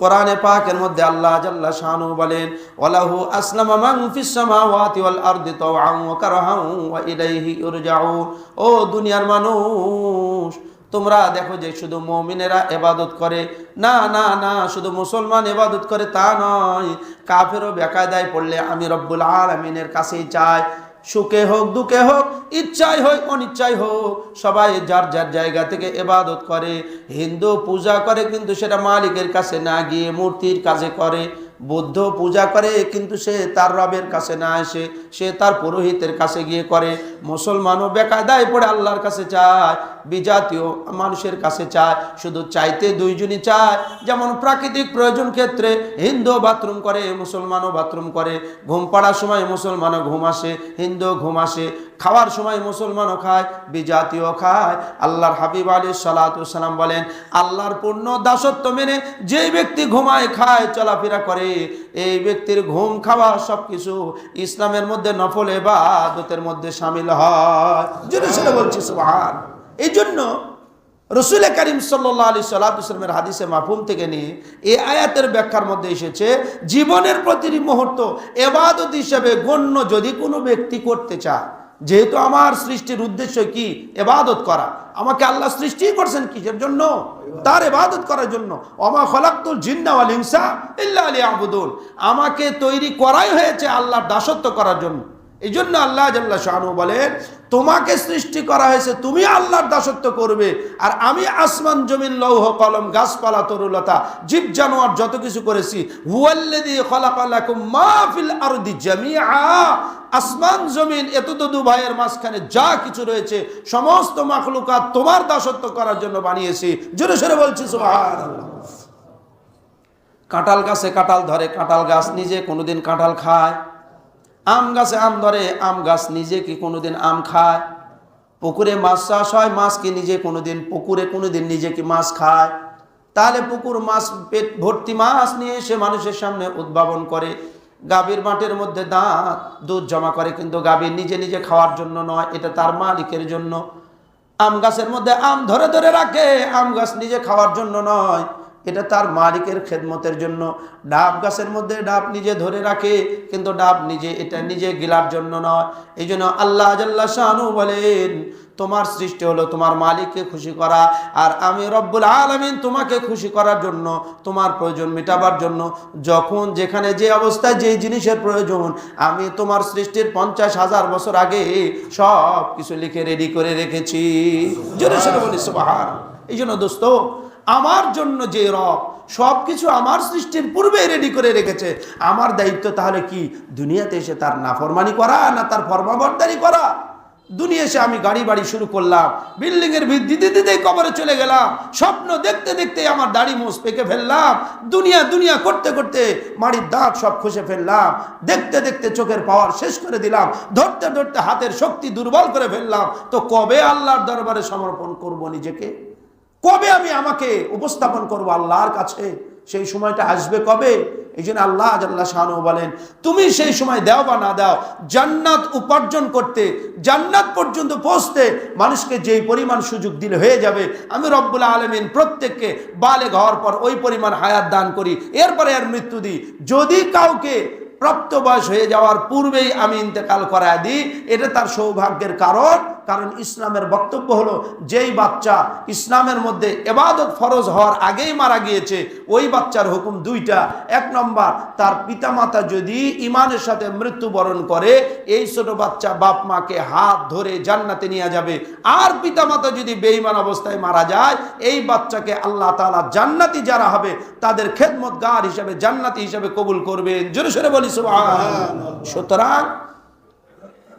কোরআনে পাকের মধ্যে আল্লাহ জাল্লা শানু বলেন, ওয়ালাহু আসলামা মান ফিস সামাওয়াতি ওয়াল আরদি তাওআন ওয়া কারহান ওয়া ইলাইহি ইরজাউন। ও দুনিয়ার মানুষ, তোমরা দেখো যে শুধু মুমিনেরা এবাদত করে। না না না, শুধু মুসলমান এবাদত করে তা নয়, কাফেরও বেকায়দায় পড়লে আমি রব্বুল আলামিনের কাছেই চাই। সুখে হোক, দুঃখে হোক, ইচ্ছাই হোক, অনিচ্ছাই হোক, সবাই যার যার জায়গা থেকে এবাদত করে, হিন্দু পূজা করে কিন্তু সেটা মালিকের কাছে না গিয়ে মূর্তির কাজে করে, বৌদ্ধ পূজা করে কিন্তু সে তার রবের কাছে না এসে সে তার পুরোহিতের কাছে গিয়ে করে, মুসলমানও বেকায়দায় পড়ে আল্লাহর কাছে চায় বিজাতীয় মানুষের কাছে চায়, শুধু চাইতে দুইজনই চায়। যেমন প্রাকৃতিক প্রয়োজন ক্ষেত্রে হিন্দু বাথরুম করে, মুসলমানও বাথরুম করে। ঘুম পাড়ার সময় মুসলমানও ঘুম আসে, হিন্দু ঘুম আসে। খাওয়ার সময় মুসলমানও খায়, বিজাতীয় খায়। আল্লাহর হাবিব আলী সালাতাম বলেন, আল্লাহর পূর্ণ দাসত্ব মেনে যে ব্যক্তি ঘুমায়, খায়, চলাফেরা করে, এই ব্যক্তির ঘুম, খাওয়া সব কিছু ইসলামের মধ্যে নফল এবাদতের মধ্যে সামিল হয়। জোরে সোরে বলছি এই জন্য রসুল করিম সাল্লাহ আলী সাল্লামের হাদিসে মাফুম থেকে নিয়ে এই আয়াতের ব্যাখ্যার মধ্যে এসেছে, জীবনের প্রতিটি মুহূর্ত এবাদত হিসেবে গণ্য যদি কোনো ব্যক্তি করতে চায়। যেহেতু আমার সৃষ্টির উদ্দেশ্য কি? এবাদত করা। আমাকে আল্লাহ সৃষ্টি করছেন কিসের জন্য? তার এবাদত করার জন্য। অমা খলাক্তুল জিন্নাওয়াল হিংসা ইল্লা আলী আবুদুল আমাকে তৈরি করাই হয়েছে আল্লাহর দাসত্ব করার জন্য। এই জন্য আল্লাহ শাহানু বলেন, তোমাকে সৃষ্টি করা হয়েছে, তুমি আল্লাহর দাসত্ব করবে। আর আমি আসমান, জমিন, লৌহ, কলম, গাছপালা, তরুলতা জীব জানোয়ার যত কিছু করেছি আসমান, জমিন এত তো দু ভাইয়ের মাঝখানে যা কিছু রয়েছে, সমস্ত মাখলুকাত তোমার দাসত্ব করার জন্য বানিয়েছি। জোরে সরে বলছি কাঁঠাল গাছে কাঁঠাল ধরে, কাঁঠাল গাছ নিজে কোনোদিন কাঁঠাল খায়। আম গাছে আম ধরে, আম গাছ নিজে কি কোনোদিন আম খায়? পুকুরে মাছ চাষ হয়, মাছ কি নিজে কোনোদিন, পুকুরে কোনোদিন নিজে কি মাছ খায়? তাহলে পুকুর মাছ, পেট ভর্তি মাছ নিয়ে এসে মানুষের সামনে উদ্ভাবন করে। গাভীর মাঠের মধ্যে দাঁত, দুধ জমা করে, কিন্তু গাভী নিজে নিজে খাওয়ার জন্য নয়, এটা তার মালিকের জন্য। আম গাছের মধ্যে আম ধরে ধরে রাখে, আম গাছ নিজে খাওয়ার জন্য নয়। এটা তার মালিকের খেদমতের জন্য। ডাব গাছের মধ্যে ডাব নিজে ধরে রাখে, কিন্তু ডাব নিজে, এটা নিজে গিলার জন্য নয়। এই জন্য আল্লাহ জাল্লা শাহানু বলেন, তোমার সৃষ্টি হলো তোমার মালিককে খুশি করা, আর আমি রব্বুল আলমিন তোমাকে খুশি করার জন্য, তোমার প্রয়োজন মেটাবার জন্য, যখন যেখানে যে অবস্থায় যে জিনিসের প্রয়োজন, আমি তোমার সৃষ্টির পঞ্চাশ হাজার বছর আগে সব কিছু লিখে রেডি করে রেখেছি। এই জন্য দোস্ত আমার জন্য যে রব সব কিছু আমার সৃষ্টির পূর্বে রেডি করে রেখেছে, আমার দায়িত্ব তাহলে কি? দুনিয়াতে এসে তার নাফরমানি করা না তার ফরমাবরদারি করা? দুনিয়া এসে আমি গাড়ি বাড়ি শুরু করলাম বিল্ডিং এর দিতে দিতে কবরে চলে গেলাম, স্বপ্ন দেখতে দেখতে আমার দাড়ি মোষ পেকে ফেললাম, দুনিয়া দুনিয়া করতে করতে মাড়ির দাঁত সব খসে ফেললাম, দেখতে দেখতে চোখের পাওয়ার শেষ করে দিলাম, ধরতে ধরতে হাতের শক্তি দুর্বল করে ফেললাম, তো কবে আল্লাহর দরবারে সমর্পণ করব নিজেকে? কবে আমি আমাকে উপস্থাপন করব আল্লাহর কাছে? সেই সময়টা আসবে কবে? এই জন্য আল্লাহ আল্লাহ শাহানু বলেন, তুমি সেই সময় দাও বা না দাও, জান্নাত উপার্জন করতে, জান্নাত পর্যন্ত পৌঁছতে মানুষকে যেই পরিমাণ সুযোগ দিলে হয়ে যাবে, আমি রব্বুল আলমিন প্রত্যেককে বালে ঘর পর ওই পরিমাণ হায়াত দান করি। এরপরে আর মৃত্যু দিই। যদি কাউকে প্রাপ্ত বয়স হয়ে যাওয়ার পূর্বেই আমি ইন্তেকাল করায় দিই, এটা তার সৌভাগ্যের কারণ। কারণ ইসলামের বক্তব্য হলো, যেই বাচ্চা ইসলামের মধ্যে এবাদত ফরজ হওয়ার আগেই মারা গিয়েছে, ওই বাচ্চার হুকুম দুইটা। এক নম্বর, তার পিতামাতা যদি ইমানের সাথে মৃত্যুবরণ করে, এই ছোট বাচ্চা বাপ মাকে হাত ধরে জান্নাতে নিয়ে যাবে। আর পিতামাতা যদি বেঈমান অবস্থায় মারা যায়, এই বাচ্চাকে আল্লাহ তাআলা জান্নাতি যারা হবে, তাদের খেদমত গার হিসাবে, জান্নাতি হিসাবে কবুল করবেন। জোরে সরে বলি সুতরাং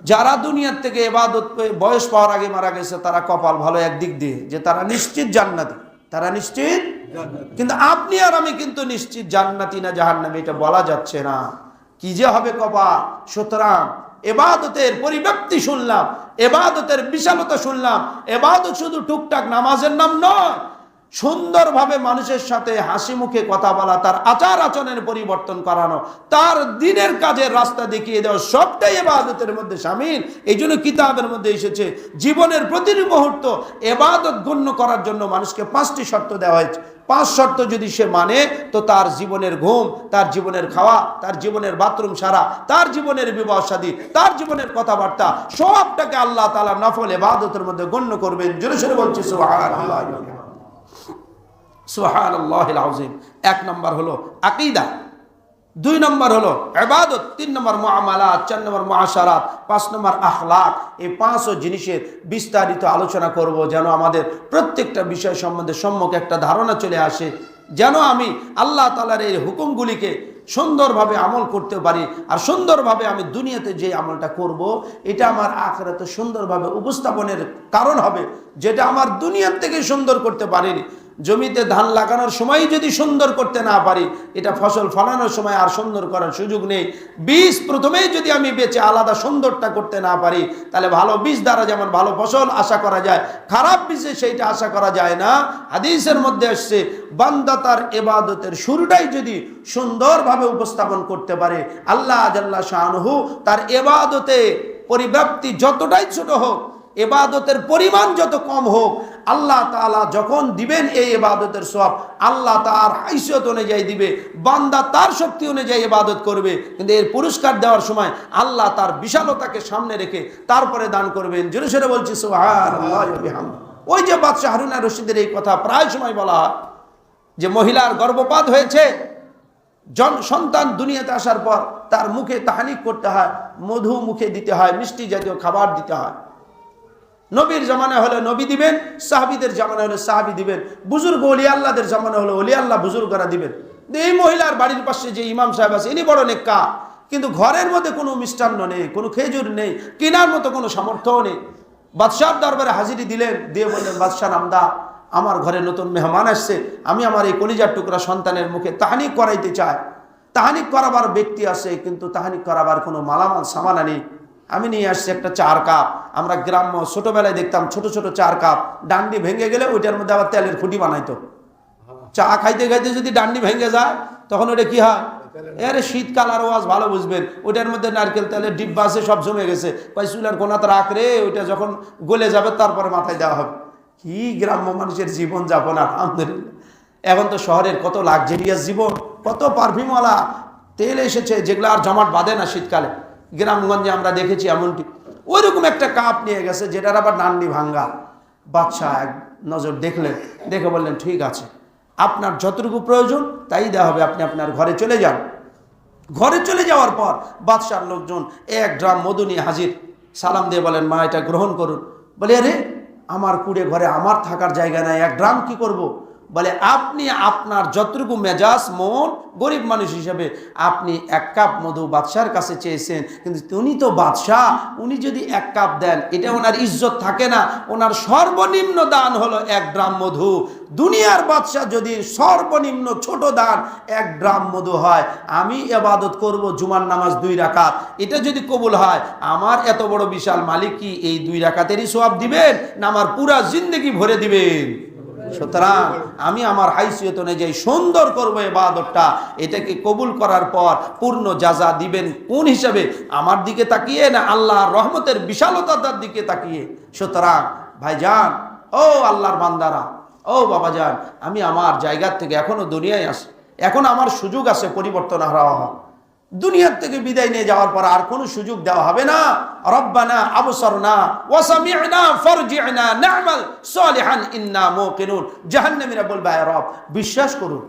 যারা দুনিয়ার থেকে এবাদত বয়স পাওয়ার আগে মারা গেছে, তারা কপাল ভালো একদিক দিয়ে যে তারা নিশ্চিত জান্নাতি। তারা নিশ্চিত? কিন্তু আপনি আর আমি কিন্তু নিশ্চিত জান্নাতি না জাহান্নামী, এটা বলা যাচ্ছে না। কি যে হবে কপাল? সুতরাং এবাদতের পরিব্যক্তি শুনলাম, এবাদতের বিশালতা শুনলাম। এবাদত শুধু টুকটাক নামাজের নাম নয় সুন্দরভাবে মানুষের সাথে হাসি মুখে কথা বলা, তার আচার আচরণের পরিবর্তন করানো, তার দিনের কাজের রাস্তা দেখিয়ে দেওয়া সবটাই এবাদতের মধ্যে সামিল। এই জন্য কিতাবের মধ্যে এসেছে, জীবনের প্রতিটি মুহূর্ত এবাদত গণ্য করার জন্য মানুষকে পাঁচটি শর্ত দেওয়া হয়েছে। পাঁচ শর্ত যদি সে মানে তো তার জীবনের ঘুম, তার জীবনের খাওয়া, তার জীবনের বাথরুম সারা, তার জীবনের বিবাহ সাদী, তার জীবনের কথাবার্তা, সবটাকে আল্লাহ তালা নফল এবাদতের মধ্যে গণ্য করবেন। জোরে সরে বলছি, সুবহানাল্লাহ। সুহান আল্লাহিম এক নম্বর হলো আকিদা, দুই নম্বর হলো এবাদত তিন নম্বর মুআমালাত, চার নম্বর মুআশারাত, পাঁচ নম্বর আখলাক। এই পাঁচও জিনিসের বিস্তারিত আলোচনা করব যেন আমাদের প্রত্যেকটা বিষয় সম্বন্ধে সম্মুখে একটা ধারণা চলে আসে, যেন আমি আল্লাহ তালার এই হুকুমগুলিকে সুন্দরভাবে আমল করতে পারি আর সুন্দরভাবে আমি দুনিয়াতে যে আমলটা করব, এটা আমার আখরাতে সুন্দরভাবে উপস্থাপনের কারণ হবে, যেটা আমার দুনিয়ার থেকে সুন্দর করতে পারিনি। জমিতে ধান লাগানোর সময় যদি সুন্দর করতে না পারি, এটা ফসল ফলানোর সময় আর সুন্দর করার সুযোগ নেই। বীজ প্রথমেই যদি আমি বেচে আলাদা সুন্দরটা করতে না পারি, তাহলে ভালো বীজ দ্বারা যেমন ভালো ফসল আশা করা যায়, খারাপ বীজে সেইটা আশা করা যায় না। হাদিসের মধ্যে আসছে, বান্দা তার এবাদতের শুরুটাই যদি সুন্দরভাবে উপস্থাপন করতে পারে, আল্লাহ আজাল্লাহ শাহনহু তার এবাদতে পরিব্যাপ্তি যতটাই ছোট হোক এবাদতের পরিমাণ যত কম হোক, আল্লাহ তাআলা যখন দিবেন এই এবাদতের সব আল্লাহ তার হাইসিয়ত অনুযায়ী দিবে, বান্দা তার শক্তি অনুযায়ী এবাদত করবে, কিন্তু এর পুরস্কার দেওয়ার সময় আল্লাহ তার বিশালতাকে সামনে রেখে তারপরে দান করবেন জোরে সরে বলছি বিহামদিহি। ওই যে বাদশাহ হারুনা রশিদের এই কথা প্রায় সময় বলা হয়, যে মহিলার গর্ভপাত হয়েছে, জন, সন্তান দুনিয়াতে আসার পর তার মুখে তাহানিক করতে হয়, মধু মুখে দিতে হয়, মিষ্টি জাতীয় খাবার দিতে হয় নবীর জামানা হলে নবী দিবেন, সাহাবিদের জামানা হলে সাহাবি দিবেন। বুজুর্গ অলি আল্লাহদের জামানা হলে অলি আল্লাহ বুজুর্গরা দিবেন। এই মহিলার বাড়ির পাশে যে ইমাম সাহেব আছে, ইনি বড় নেকা। কিন্তু ঘরের মধ্যে কোনো মিষ্টান্ন নেই, কোনো খেজুর নেই, কেনার মতো কোনো সামর্থ্যও নেই। বাদশাহ দরবারে হাজিরি দিলেন, দিয়ে বললেন বাদশাহ নামদা আমার ঘরে নতুন মেহমান আসছে। আমি আমার এই কলিজার টুকরা সন্তানের মুখে তাহানিক করাইতে চাই। তাহানি করাবার ব্যক্তি আছে, কিন্তু তাহানিক করাবার কোনো মালামাল সামানা নেই। আমি নিয়ে আসছি একটা চার কাপ। আমরা গ্রাম্য ছোটবেলায় দেখতাম ছোট ছোট চার কাপ। ডান্ডি ভেঙে গেলে ওইটার মধ্যে আবার তেলের খুঁটি বানাইতো। চা খাইতে খাইতে যদি ডান্ডি ভেঙে যায়, তখন ওটা কি হয়? আরে শীতকাল আর ওয়াজ ভালো বুঝবেন। ওইটার মধ্যে নারকেল তেলের ডিব্বা আছে, সব জমে গেছে। কয়, চুলার রাখ রে, ওইটা যখন গলে যাবে তারপরে মাথায় দেওয়া হবে। কি গ্রাম্য মানুষের জীবন যাপন আলহামদুলিল্লাহ। এখন তো শহরের কত লাক্সারিয়াস জীবন, কত পারফিউমওয়ালা তেল এসেছে যেগুলো আর জমাট বাঁধে না শীতকালে। গ্রামগঞ্জে আমরা দেখেছি এমনটি। ওইরকম একটা কাপ নিয়ে গেছে, যেটার আবার ডান্ডি ভাঙ্গা। বাচ্চা এক নজর দেখলেন, দেখে বললেন, ঠিক আছে, আপনার যতটুকু প্রয়োজন, তাই দেওয়া হবে, আপনি আপনার ঘরে চলে যান। ঘরে চলে যাওয়ার পর বাদশার লোকজন এক ড্রাম মধু নিয়ে হাজির। সালাম দিয়ে বলেন, মা, এটা গ্রহণ করুন। বলে, আরে, আমার কুড়ে ঘরে আমার থাকার জায়গা নাই, এক ড্রাম কি করব। বলে, আপনি আপনার যতটুকু মেজাজ মন গরিব মানুষ হিসেবে, আপনি এক কাপ মধু বাদশার কাছে চেয়েছেন, কিন্তু উনি তো বাদশাহ, উনি যদি এক কাপ দেন, এটা ওনার ইজ্জত থাকে না। ওনার সর্বনিম্ন দান হলো এক গ্রাম মধু। দুনিয়ার বাদশাহ যদি সর্বনিম্ন ছোট দান এক গ্রাম মধু হয়, আমি এবাদত করব জুমার নামাজ দুই রাকাত। এটা যদি কবুল হয়, আমার এত বড় বিশাল মালিক কি এই দুই রাকাতেরই সব দিবেন? না, আমার পুরা জিন্দগি ভরে দিবেন? সুতরাং আমি আমার হাইসিয়ত অনুযায়ী সুন্দর করব এবাদতটা। এটাকে কবুল করার পর পূর্ণ যাজা দিবেন কোন হিসাবে? আমার দিকে তাকিয়ে না আল্লাহর রহমতের বিশালতার দিকে তাকিয়ে? সুতরাং, ভাইজান, ও আল্লাহর বান্দারা, ও বাবাজান, আমি আমার জায়গার থেকে এখনও দুনিয়ায় আসি, এখন আমার সুযোগ আছে পরিবর্তন হারা হওয়া দুনিয়ার থেকে বিদায় নিয়ে যাওয়ার পর আর কোনো সুযোগ দেওয়া হবে না। রব্বানা আবসরনা ওয়াসামি'না ফারজি'না না'মাল সালিহান ইন্না মুকিনুন। জাহান্নামীরা বলবে আয় রব, বিশ্বাস করুন,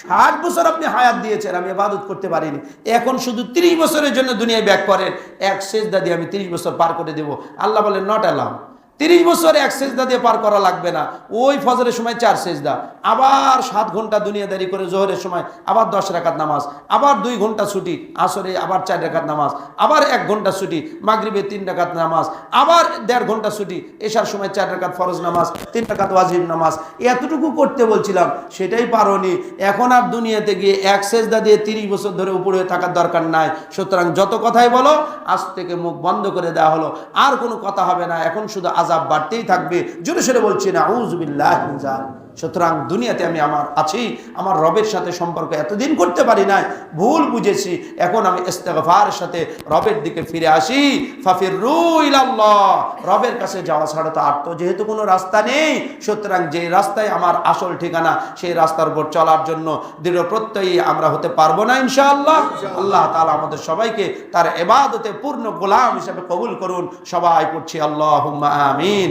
ষাট বছর আপনি হায়াত দিয়েছেন, আমি ইবাদত করতে পারিনি। এখন শুধু তিরিশ বছরের জন্য দুনিয়ায় ব্যাক করেন, এক সেজদা দিয়ে আমি তিরিশ বছর পার করে দেব। আল্লাহ বলেন নট অ্যালাউ তিরিশ বছর এক সেজদা দিয়ে পার করা লাগবে না। ওই ফজরের সময় চার সেজদা। আবার সাত ঘণ্টা দুনিয়াদারি করে জোহরের সময়, আবার দশ রাকাত নামাজ, আবার দুই ঘণ্টা ছুটি, আসরে আবার চার রাকাত নামাজ, আবার এক ঘণ্টা ছুটি, মাগরিবে তিন রাকাত নামাজ, আবার দেড় ঘণ্টা ছুটি এসার সময় চার রাকাত ফরজ নামাজ, তিন রাকাত ওয়াজিব নামাজ। এতটুকু করতে বলছিলাম, সেটাই পারোনি। এখন আর দুনিয়াতে গিয়ে এক সেজদা দিয়ে তিরিশ বছর ধরে উপরে হয়ে থাকার দরকার নাই। সুতরাং যত কথাই বলো, আজ থেকে মুখ বন্ধ করে দেওয়া হলো। আর কোনো কথা হবে না। এখন শুধু আজাব বাড়তেই থাকবে। জোরে সেরে বলছি না উজবিল্লাহ সুতরাং দুনিয়াতে আমি আমার আছি, আমার রবের সাথে সম্পর্ক এতদিন করতে পারি নাই, ভুল বুঝেছি, এখন আমি ইস্তেগফার সাথে রবের দিকে ফিরে আসি। ফাফির ইলাল্লাহ, রবের কাছে যাওয়া ছাড়া তো আর তো যেহেতু কোনো রাস্তা নেই, সুতরাং যে রাস্তায় আমার আসল ঠিকানা, সেই রাস্তার উপর চলার জন্য দৃঢ় প্রত্যয়ী আমরা হতে পারব না ইনশাআল্লাহ। আল্লাহ তাআলা আমাদের সবাইকে তার এবাদতে পূর্ণ গোলাম হিসেবে কবুল করুন। সবাই পড়ছি আল্লাহ আমিন।